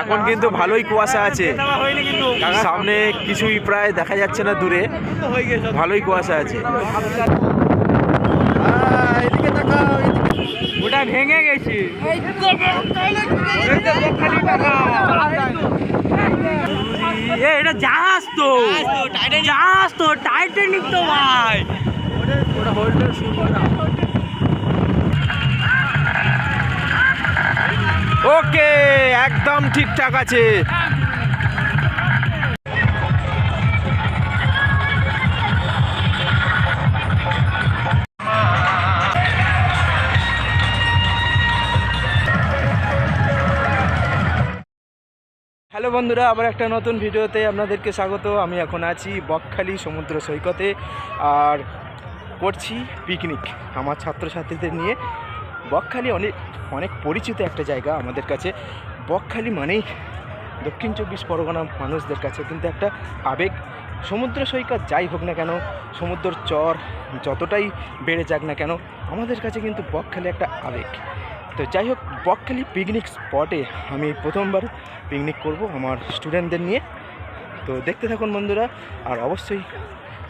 এখন কিন্তু ভালোই কুয়াশা আছে। সামনে কিছুই প্রায় দেখা যাচ্ছে না দূরে। ভালোই কুয়াশা আছে। ওটা ভেঙে গেছে। এটা জাহাজ তো। জাহাজ তো টাইটানিক তো। ভাই। ওকে, একদম ঠিকঠাক আছে। হ্যালো বন্ধুরা, আবার একটা নতুন ভিডিওতে আপনাদেরকে স্বাগত। আমি এখন আছি বকখালি সমুদ্র সৈকতে, আর করছি পিকনিক আমার ছাত্রছাত্রীদের নিয়ে। বকখালি অনেক অনেক পরিচিত একটা জায়গা আমাদের কাছে। বকখালি মানেই দক্ষিণ চব্বিশ পরগনা মানুষদের কাছে, কিন্তু একটা আবেগ। সমুদ্র সৈকত যাই হোক না কেন সমুদ্র চর যতটাই বেড়ে যাক না কেন, আমাদের কাছে কিন্তু বকখালি একটা আবেগ। তো যাই হোক, বকখালি পিকনিক স্পটে আমি প্রথমবার পিকনিক করব আমার স্টুডেন্টদের নিয়ে। তো দেখতে থাকুন বন্ধুরা, আর অবশ্যই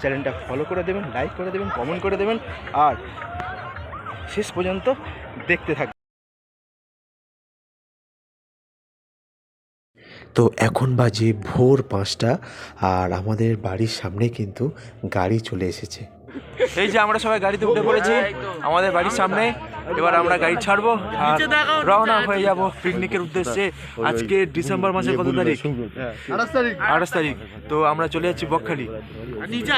চ্যানেলটা ফলো করে দেবেন লাইক করে দেবেন কমেন্ট করে দেবেন, আর শেষ পর্যন্ত দেখতে থাকবে তো এখন বাজে ভোর পাঁচটা, আর আমাদের বাড়ির সামনে কিন্তু গাড়ি চলে এসেছে। এই যে আমরা সবাই গাড়িতে উঠে পড়েছি আমাদের বাড়ির সামনে। এবার আমরা গাড়ি ছাড়বো আর রওনা হয়ে যাব পিকনিকের উদ্দেশ্যে। আজকে ডিসেম্বর মাসের কত তারিখ? আঠাশ তারিখ। তো আমরা চলে যাচ্ছি বকখালি। নিচে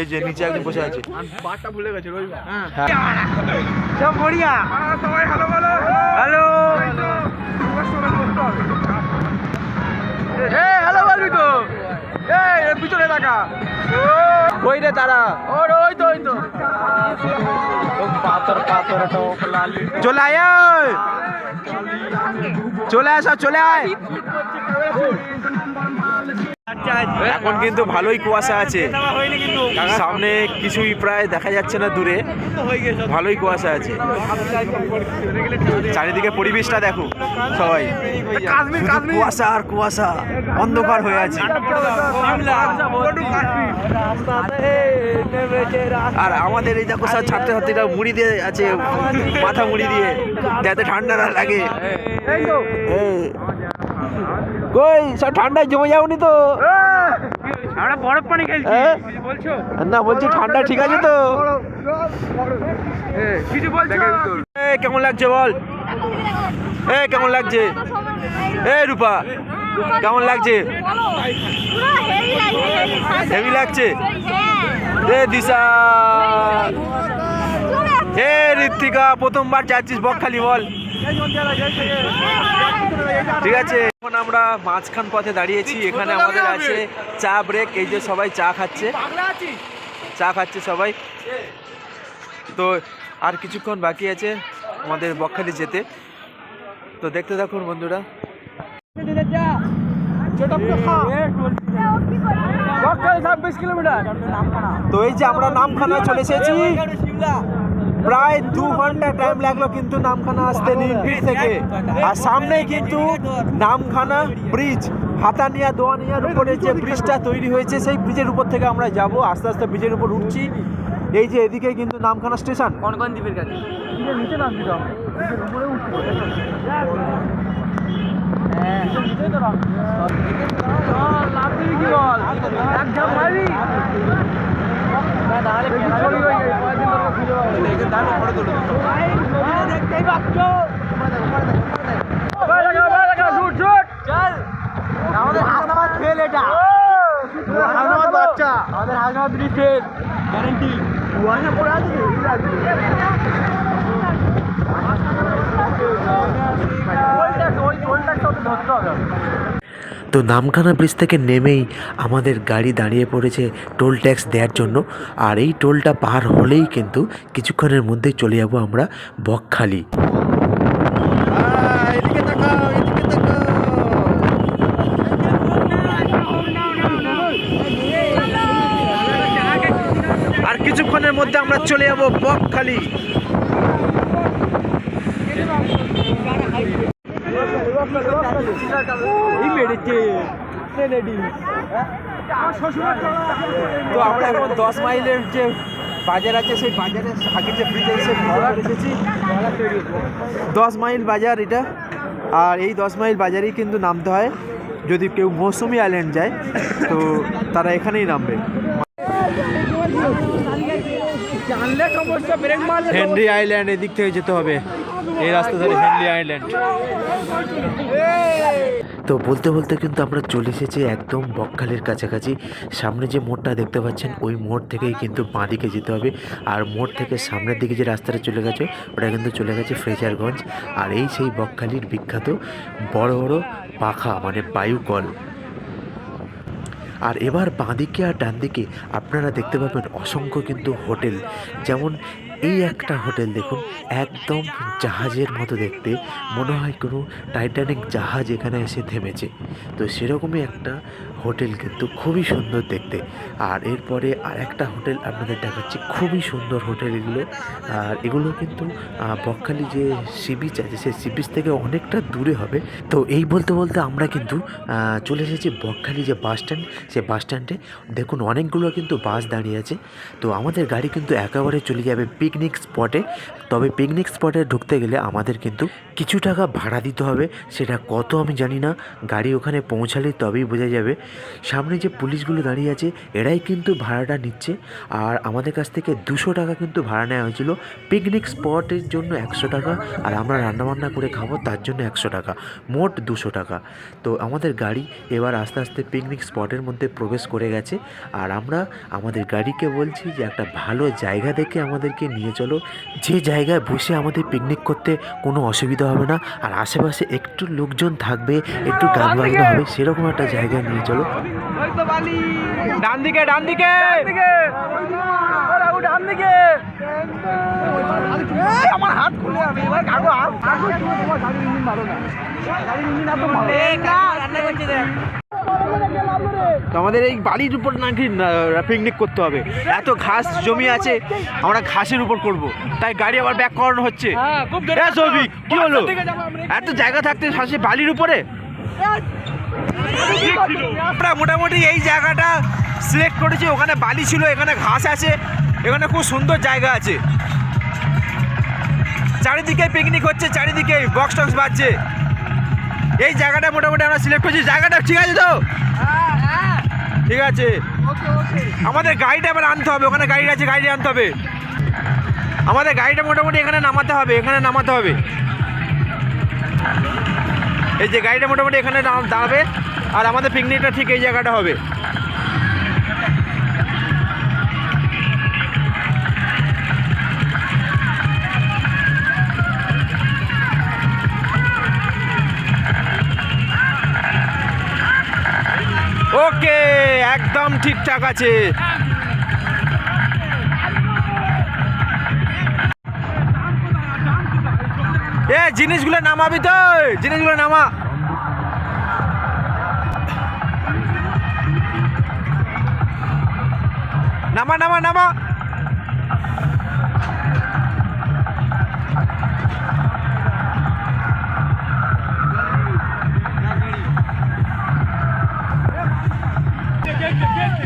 এই যে নিচে একজন বসে আছে। সব বড়িয়া। Hello hello. বলবি তো এই পিছনে থাকা। ওই রে তারা। ওর ওই তো ওই তো। চলে আয়। চলে আসা চলে আয়। এখন কিন্তু ভালোই কুয়াশা আছে। সামনে কিছুই প্রায় দেখা যাচ্ছে না দূরে। ভালোই কুয়াশা আছে। চারিদিকে পরিবেশটা দেখো সবাই। কুয়াশা আর কুয়াশা, অন্ধকার হয়ে আছে। আর আমাদের এই দেখো সব ছাত্রছাত্রীরা মুড়ি দিয়ে আছে, মাথা মুড়ি দিয়ে। যাতে ঠান্ডা না লাগে। কই সব ঠান্ডায় জমে যাওনি তো। আমরা বরফ পানি খেলছি হ্যাঁ? বলছো? না বলছি ঠান্ডা ঠিক আছে তো? কিছু বলছো? এ কেমন লাগছে বল? এ কেমন লাগছে? এ রূপা কেমন লাগছে? হেভি লাগছে? এ দিশা। এ ঋত্বিকা প্রথমবার যাচ্ছিস বকখালি বল। ঠিক আছে এখন আমরা মাঝখান পথে দাঁড়িয়েছি এখানে আমাদের আছে চা ব্রেক এই যে সবাই চা খাচ্ছে। চা খাচ্ছে সবাই। তো আর কিছুক্ষণ বাকি আছে আমাদের বকখালি যেতে। তো দেখতে থাকুন বন্ধুরা। ছাব্বিশ কিলোমিটার। তো এই যে আমরা নামখানা চলে এসেছি। প্রায় দু ঘণ্টা টাইম লাগল কিন্তু নামখানা আসতে নীলপিঠ থেকে। আর সামনে কিন্তু নামখানা ব্রিজ হাতানিয়া দোয়ানিয়ার উপরে যে ব্রিজটা তৈরি হয়েছে সেই ব্রিজের উপর থেকে আমরা যাব। আস্তে আস্তে ব্রিজের উপর উঠছি। এই যে এদিকে কিন্তু নামখানা স্টেশন কোন কোন দ্বীপের কাছে নিচে তো। কি বল? দেখতেই পাচ্ছ আমাদের হাসনাবাদ ফেল এটা হাসনাবাদ বাচ্চা আমাদের হাসনাবাদ ফেল গ্যারেন্টি পড়ে আছে তো নামখানা ব্রিজ থেকে নেমেই আমাদের গাড়ি দাঁড়িয়ে পড়েছে টোল ট্যাক্স দেওয়ার জন্য। আর এই টোলটা পার হলেই কিন্তু কিছুক্ষণের মধ্যেই চলে যাব আমরা বকখালি। তাকাও। আর কিছুক্ষণের মধ্যে আমরা চলে যাব বকখালি এই মেরেছে রেডি তো আমরা এখন দশ মাইলের যে বাজার আছে সেই বাজারে যে ব্রিজ আছে সেই এসেছি। দশ মাইল বাজার এটা। আর এই দশ মাইল বাজারেই কিন্তু নামতে হয়। যদি কেউ মৌসুমি আইল্যান্ড যায় তো তারা এখানেই নামবে। হেনরি আইল্যান্ড এদিক থেকে যেতে হবে। এই রাস্তা ধরে হেনরি আইল্যান্ড তো বলতে বলতে কিন্তু আমরা চলে এসেছি একদম বকখালির কাছাকাছি। সামনে যে মোড়টা দেখতে পাচ্ছেন, ওই মোড় থেকেই কিন্তু বাঁদিকে যেতে হবে। আর মোড় থেকে সামনের দিকে যে রাস্তাটা চলে গেছে, ওটা কিন্তু চলে গেছে ফ্রেজারগঞ্জ। আর এই সেই বকখালির বিখ্যাত বড় বড় পাখা মানে বায়ুকল আর এবার বাঁদিকে আর ডান দিকে আপনারা দেখতে পাবেন অসংখ্য কিন্তু হোটেল। যেমন এই একটা হোটেল দেখুন, একদম জাহাজের মতো দেখতে। মনে হয় কোনো টাইটানিক জাহাজ এখানে এসে থেমেছে। তো সেরকমই একটা হোটেল কিন্তু খুবই সুন্দর দেখতে। আর এরপরে আর একটা হোটেল আপনাদের দেখাচ্ছি, খুবই সুন্দর হোটেল এগুলো। আর এগুলো কিন্তু বকখালি যে সি বিচ আছে, সেই সি বিচ থেকে অনেকটা দূরে হবে। তো এই বলতে বলতে আমরা কিন্তু চলে এসেছি বকখালি যে বাস স্ট্যান্ড। সেই বাস স্ট্যান্ডে দেখুন অনেকগুলো কিন্তু বাস দাঁড়িয়ে আছে। তো আমাদের গাড়ি কিন্তু একেবারে চলে যাবে পিকনিক স্পটে তবে পিকনিক স্পটে ঢুকতে গেলে আমাদের কিন্তু কিছু টাকা ভাড়া দিতে হবে, সেটা কত আমি জানি না। গাড়ি ওখানে পৌঁছালে তবেই বোঝা যাবে। সামনে যে পুলিশগুলো দাঁড়িয়ে আছে, এরাই কিন্তু ভাড়াটা নিচ্ছে। আর আমাদের কাছ থেকে দুশো টাকা কিন্তু ভাড়া নেওয়া হয়েছিল। পিকনিক স্পটের জন্য একশো টাকা, আর আমরা রান্নাবান্না করে খাব, তার জন্য একশো টাকা, মোট দুশো টাকা। তো আমাদের গাড়ি এবার আস্তে আস্তে পিকনিক স্পটের মধ্যে প্রবেশ করে গেছে। আর আমরা, আমাদের গাড়িকে বলছি যে একটা ভালো জায়গা দেখে আমাদেরকে নিয়ে চলো। যে জায়গায় বসে আমাদের পিকনিক করতে কোনো অসুবিধা হবে না আর আশেপাশে একটু লোকজন থাকবে একটু গান বাজনা হবে সেরকম একটা জায়গায় নিয়ে চলো। ডান দিকে ডান দিকে! দিকে! ওরা ও ডান দিকে! আমার হাত খুলে আমি এবার কাগো কাগো তোমার গাড়ির ইঞ্জিন ভালো না গাড়ির ইঞ্জিন এত ভালো রান্না করছে দেখ তো আমাদের এই বালির উপর নাকি পিকনিক করতে হবে। এত ঘাস জমি আছে আমরা ঘাসের উপর করব। তাই গাড়ি আবার ব্যাক করানো হচ্ছে। হ্যাঁ, কি হলো? এত জায়গা থাকতে ফাঁসে বালির উপরে? আমরা মোটামুটি এই জায়গাটা সিলেক্ট করেছি ওখানে বালি ছিল এখানে ঘাস আছে। এখানে খুব সুন্দর জায়গা আছে। চারিদিকে পিকনিক হচ্ছে, চারিদিকে বক্স টক্স বাজছে। এই জায়গাটা মোটামুটি আমরা সিলেক্ট করছি। জায়গাটা ঠিক আছে তো? ঠিক আছে। আমাদের গাড়িটা এবার আনতে হবে। ওখানে গাড়ি আছে, গাড়ি আনতে হবে। আমাদের গাড়িটা মোটামুটি এখানে নামাতে হবে, এখানে নামাতে হবে। এই যে গাড়িটা মোটামুটি এখানে দাঁড়াবে। আর আমাদের পিকনিকটা ঠিক এই জায়গাটা হবে। ঠিকঠাক আছে। এ জিনিসগুলো নামাবি তো জিনিসগুলো নামা। নামা নামা নামা।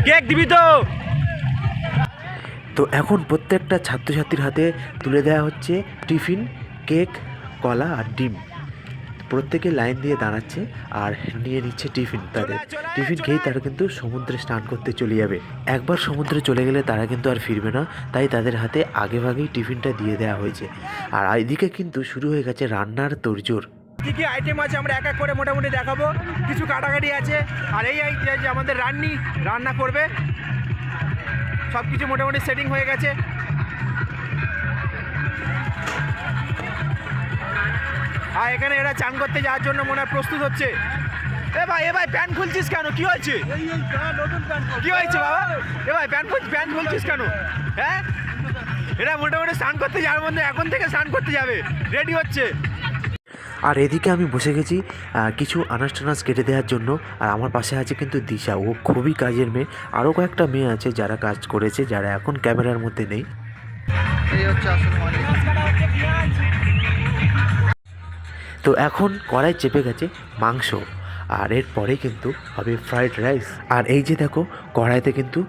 কেক দিবি তো। তো এখন প্রত্যেকটা ছাত্রছাত্রীর হাতে তুলে দেওয়া হচ্ছে টিফিন কেক কলা আর ডিম। প্রত্যেকে লাইন দিয়ে দাঁড়াচ্ছে আর নিয়ে নিচ্ছে টিফিন তাদের। টিফিন খেয়েই তারা কিন্তু সমুদ্রে স্নান করতে চলে যাবে। একবার সমুদ্রে চলে গেলে তারা কিন্তু আর ফিরবে না তাই তাদের হাতে আগেভাগেই টিফিনটা দিয়ে দেওয়া হয়েছে। আর এদিকে কিন্তু শুরু হয়ে গেছে রান্নার তোড়জোড়। কি কি আইটেম আছে আমরা এক এক করে মোটামুটি দেখাবো। কিছু কাটাকাটি আছে। আর এই যে- আমাদের রান্নি রান্না করবে। সব কিছু মোটামুটি সেটিং হয়ে গেছে। আর এখানে এরা চান করতে যাওয়ার জন্য মনে হয় প্রস্তুত হচ্ছে। এ ভাই এ ভাই প্যান্ট খুলছিস কেন? কি হয়েছে? কি হয়েছে বাবা? এ ভাই প্যান্ট প্যান্ট খুলছিস কেন? হ্যাঁ? এরা মোটামুটি স্নান করতে যাওয়ার মধ্যে এখন থেকে স্নান করতে যাবে। রেডি হচ্ছে। আর এদিকে আমি বসে গেছি কিছু আনাজ টানাজ কেটে দেওয়ার জন্য। আর আমার পাশে আছে কিন্তু দিশা। ও খুবই কাজের মেয়ে। আরও কয়েকটা মেয়ে আছে যারা কাজ করেছে, যারা এখন ক্যামেরার মধ্যে নেই। তো এখন কড়াই চেপে গেছে মাংস। আর এরপরে কিন্তু হবে ফ্রাইড রাইস আর এই যে দেখো, কড়াইতে কিন্তু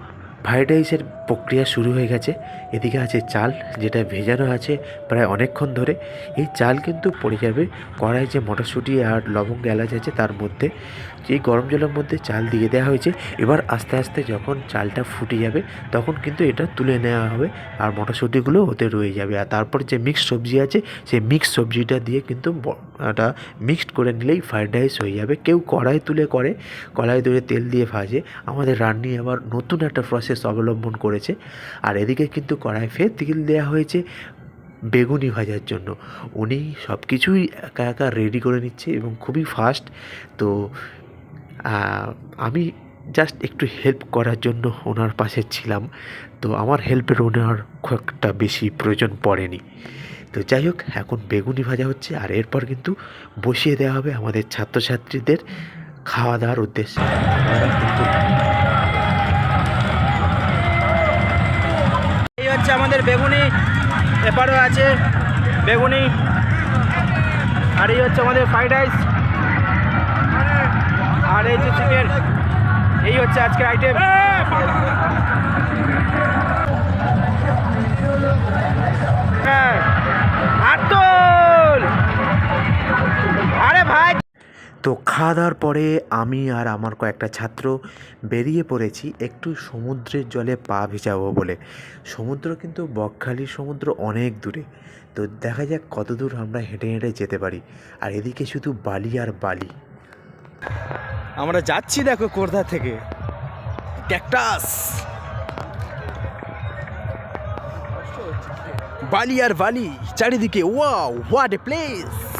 ফ্রাইড রাইসের প্রক্রিয়া শুরু হয়ে গেছে। এদিকে আছে চাল, যেটা ভেজানো আছে প্রায় অনেকক্ষণ ধরে। এই চাল কিন্তু পড়ে যাবে। কড়াই যে মটরশুঁটি আর লবঙ্গ এলাচ আছে তার মধ্যে। এই গরম জলের মধ্যে চাল দিয়ে দেওয়া হয়েছে, এবার আস্তে আস্তে যখন চালটা ফুটে যাবে, তখন কিন্তু এটা তুলে নেওয়া হবে আর মটরশুঁটিগুলো ওতে রয়ে যাবে। আর তারপর যে মিক্সড সবজি আছে, সেই মিক্সড সবজিটা দিয়ে কিন্তু এটা মিক্সড করে নিলেই ফ্রাইড রাইস হয়ে যাবে। কেউ কড়াই তুলে করে, কড়াই তুলে তেল দিয়ে ভাজে। আমাদের রান্নি আবার নতুন একটা প্রসেস অবলম্বন করেছে। আর এদিকে কিন্তু কড়াই ফের তেল দেওয়া হয়েছে বেগুনি ভাজার জন্য। উনি সব কিছুই একা একা রেডি করে নিচ্ছে এবং খুবই ফাস্ট তো আমি জাস্ট একটু হেল্প করার জন্য ওনার পাশে ছিলাম। তো আমার হেল্পের ওনার খুব একটা বেশি প্রয়োজন পড়েনি। তো যাই হোক, এখন বেগুনি ভাজা হচ্ছে আর এরপর কিন্তু বসিয়ে দেওয়া হবে আমাদের ছাত্রছাত্রীদের খাওয়া দাওয়ার উদ্দেশ্যে। আমাদের বেগুনি এপারও আছে, বেগুনি। আর এই হচ্ছে আমাদের ফ্রাইড রাইস। আর এই যে চিকেন, এই হচ্ছে আজকের আইটেম হ্যাঁ! আরে ভাই তো খাওয়া দাওয়ার পরে আমি আর আমার কয়েকটা ছাত্র বেরিয়ে পড়েছি একটু সমুদ্রের জলে পা ভিজাবো বলে। সমুদ্র কিন্তু বকখালি সমুদ্র অনেক দূরে। তো দেখা যাক কত দূর আমরা হেঁটে হেঁটে যেতে পারি। আর এদিকে শুধু বালি আর বালি। আমরা যাচ্ছি দেখো কোর্ধা থেকে। ক্যাকটাস! বালি আর বালি, চারিদিকে, ওয়াও, হোয়াট এ প্লেস!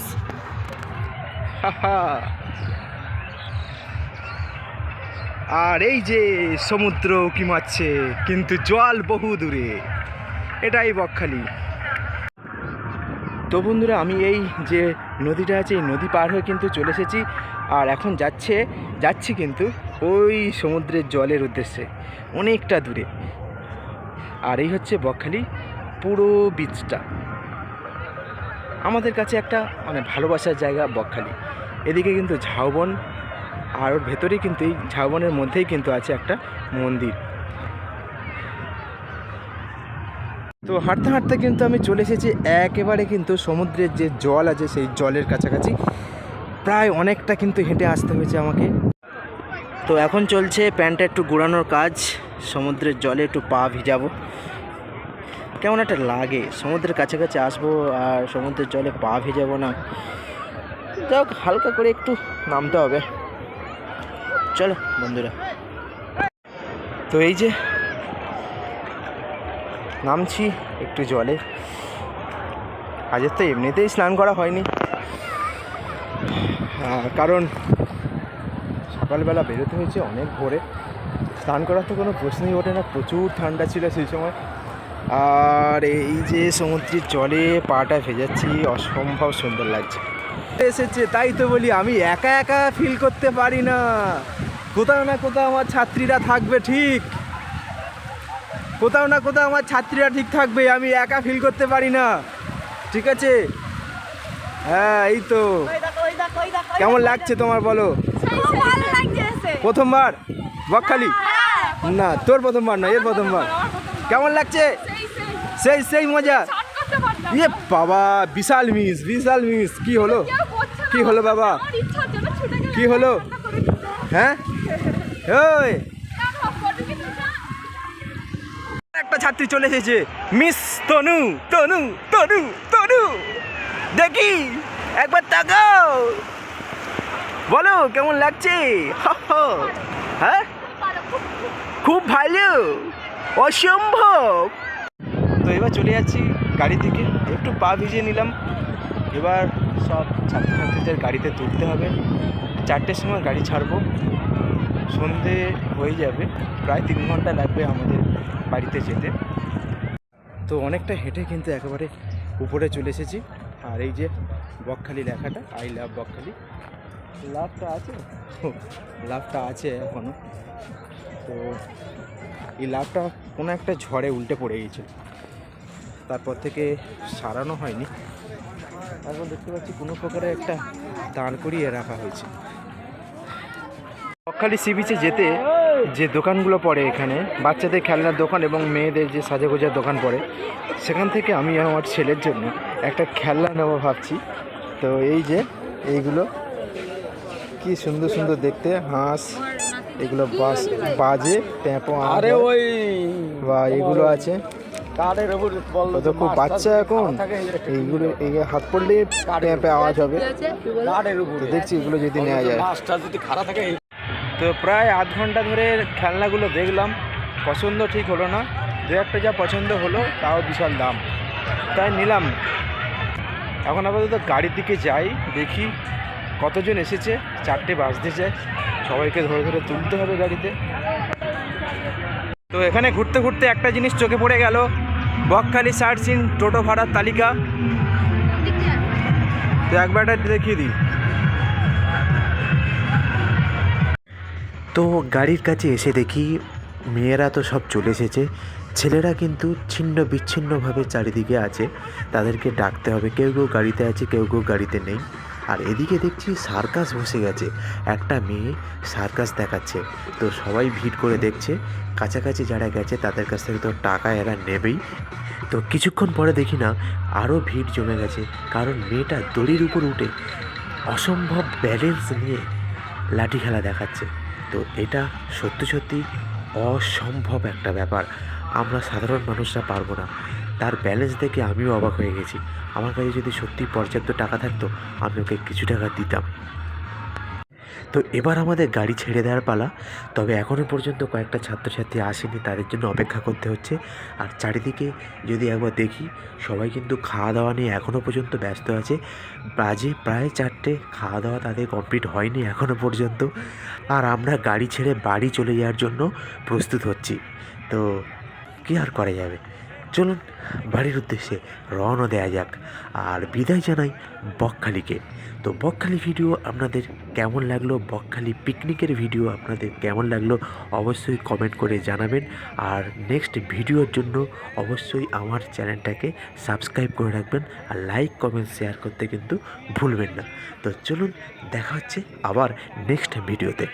আর এই যে সমুদ্র কি মারছে, কিন্তু জল বহু দূরে। এটাই বকখালি। তো বন্ধুরা, আমি এই যে নদীটা আছে, এই নদী পার হয়ে কিন্তু চলে এসেছি, আর এখন যাচ্ছে, যাচ্ছি কিন্তু ওই সমুদ্রের জলের উদ্দেশ্যে, অনেকটা দূরে। আর এই হচ্ছে বকখালি পুরো বিচটা আমাদের কাছে একটা মানে ভালোবাসার জায়গা বকখালি। এদিকে কিন্তু ঝাউবন আর ওর ভেতরেই কিন্তু এই ঝাউবনের মধ্যেই কিন্তু আছে একটা মন্দির। তো হাঁটতে হাঁটতে কিন্তু আমি চলে এসেছি, একেবারে কিন্তু সমুদ্রের যে জল আছে সেই জলের কাছাকাছি। প্রায় অনেকটা কিন্তু হেঁটে আসতে হয়েছে আমাকে। তো এখন চলছে প্যান্টটা একটু গুড়ানোর কাজ, সমুদ্রের জলে একটু পা ভিজাবো। কেমন একটা লাগে, সমুদ্রের কাছাকাছি আসব আর সমুদ্রের জলে পা ভিজাবো না। যাই হোক হালকা করে একটু নামতে হবে। চলো বন্ধুরা। তো এই যে নামছি একটু জলে। আজের তো এমনিতেই স্নান করা হয়নি। হ্যাঁ, কারণ সকালবেলা বেরোতে হয়েছে অনেক ভোরে। স্নান করার তো কোনো প্রশ্নই ওঠে না প্রচুর ঠান্ডা ছিল সেই সময়। আর এই যে সমুদ্রের জলে পাটা ভেজাচ্ছি অসম্ভব সুন্দর লাগছে। এসেছে তাই তো বলি আমি একা একা ফিল করতে পারি না। কোথাও না কোথাও আমার ছাত্রীরা থাকবে ঠিক। কোথাও না কোথাও আমার ছাত্রীরা ঠিক থাকবে আমি একা ফিল করতে পারি না। ঠিক আছে? হ্যাঁ এই তো। কেমন লাগছে তোমার বলো? প্রথমবার? বকখালি? না তোর প্রথমবার না এর প্রথমবার। কেমন লাগছে? সেই সেই। মজা। ইয়ে বাবা বিশাল মিস বিশাল মিস কি হলো? কি হলো বাবা? কি হলো? হ্যাঁ? ওই। একটা ছাত্রী চলে এসেছে। মিস তনু তনু তনু তনু। দেখি একবার তাকাও। বলো কেমন লাগছে। হ্যাঁ? খুব ভালো অসম্ভব। তো এবার চলে যাচ্ছি গাড়ি থেকে একটু পা ভিজিয়ে নিলাম। এবার সব ছাত্রছাত্রীদের গাড়িতে তুলতে হবে। চারটের সময় গাড়ি ছাড়বো। সন্ধে হয়ে যাবে। প্রায় তিন ঘণ্টা লাগবে আমাদের বাড়িতে যেতে। তো অনেকটা হেঁটে কিন্তু একেবারে উপরে চলে এসেছি। আর এই যে বকখালি লেখাটা আই লাভ বকখালি। লাভটা আছে? লাভটা আছে এখনও তো এই লাভটা কোনো একটা ঝড়ে উল্টে পড়ে গিয়েছিল তারপর থেকে সারানো হয়নি। তারপর দেখতে পাচ্ছি কোনো প্রকারে একটা দাঁড় করিয়ে রাখা হয়েছে। বকখালি সি বিচে যেতে যে দোকানগুলো পড়ে এখানে বাচ্চাদের খেলনার দোকান এবং মেয়েদের যে সাজাগোজার দোকান পড়ে সেখান থেকে আমি আমার ছেলের জন্য একটা খেলনা নেব ভাবছি। তো এই যে এইগুলো কি সুন্দর সুন্দর দেখতে হাঁস এগুলো বাস বাজে প্যাঁপো আরে ওই বা এগুলো আছে। কাঠের উপর বলল তো খুব বাচ্চা এখন। এইগুলো এই হাত পড়লে প্যাঁপে আওয়াজ হবে কাঠের উপর দেখছি এগুলো যদি নেওয়া যায়। মাছটা যদি খারাপ থাকে তো প্রায় আধ ঘণ্টা ধরে খেলনাগুলো দেখলাম। পছন্দ ঠিক হলো না। দু একটা যা পছন্দ হলো তাও বিশাল দাম। তাই নিলাম। এখন আপাতত গাড়ির দিকে যাই দেখি কতজন এসেছে। চারটে বাজতে চায় সবাইকে ধরে ধরে তুলতে হবে গাড়িতে। তো এখানে ঘুরতে ঘুরতে একটা জিনিস চোখে পড়ে গেল। বকখালি সার্চ ইন টোটো ভাড়ার তালিকা। তো একবার দেখিয়ে দিই। তো গাড়ির কাছে এসে দেখি মেয়েরা তো সব চলে এসেছে। ছেলেরা কিন্তু ছিন্ন বিচ্ছিন্নভাবে চারিদিকে আছে। তাদেরকে ডাকতে হবে। কেউ কেউ গাড়িতে আছে, কেউ কেউ গাড়িতে নেই। আর এদিকে দেখছি সার্কাস বসে গেছে। একটা মেয়ে সার্কাস দেখাচ্ছে। তো সবাই ভিড় করে দেখছে। কাছাকাছি যারা গেছে তাদের কাছ থেকে তো টাকা এরা নেবেই। তো কিছুক্ষণ পরে দেখি না আরও ভিড় জমে গেছে। কারণ মেয়েটা দড়ির উপর উঠে অসম্ভব ব্যালেন্স নিয়ে লাঠি খেলা দেখাচ্ছে। তো এটা সত্যি সত্যি অসম্ভব একটা ব্যাপার। আমরা সাধারণ মানুষরা পারব না। তার ব্যালেন্স দেখে আমিও অবাক হয়ে গেছি। আমার কাছে যদি সত্যি পর্যাপ্ত টাকা থাকতো, আমি ওকে কিছু টাকা দিতাম। তো এবার আমাদের গাড়ি ছেড়ে দেওয়ার পালা। তবে এখনও পর্যন্ত কয়েকটা ছাত্রছাত্রী আসেনি, তাদের জন্য অপেক্ষা করতে হচ্ছে। আর চারিদিকে যদি একবার দেখি, সবাই কিন্তু খাওয়া দাওয়া নিয়ে এখনও পর্যন্ত ব্যস্ত আছে। বাজে প্রায় চারটে খাওয়া দাওয়া তাদের কমপ্লিট হয়নি এখনও পর্যন্ত। আর আমরা গাড়ি ছেড়ে বাড়ি চলে যাওয়ার জন্য প্রস্তুত হচ্ছি। তো কী আর করা যাবে? চলুন বাড়ির উদ্দেশ্যে রওনা দেওয়া যাক আর বিদায় জানাই বকখালিকে। তো বকখালি ভিডিও আপনাদের কেমন লাগল? বকখালি পিকনিকের ভিডিও আপনাদের কেমন লাগল? অবশ্যই কমেন্ট করে জানাবেন। আর নেক্সট ভিডিওর জন্য অবশ্যই আমার চ্যানেলটাকে সাবস্ক্রাইব করে রাখবেন আর লাইক কমেন্ট শেয়ার করতে কিন্তু ভুলবেন না। তো চলুন দেখা হচ্ছে আবার নেক্সট ভিডিওতে।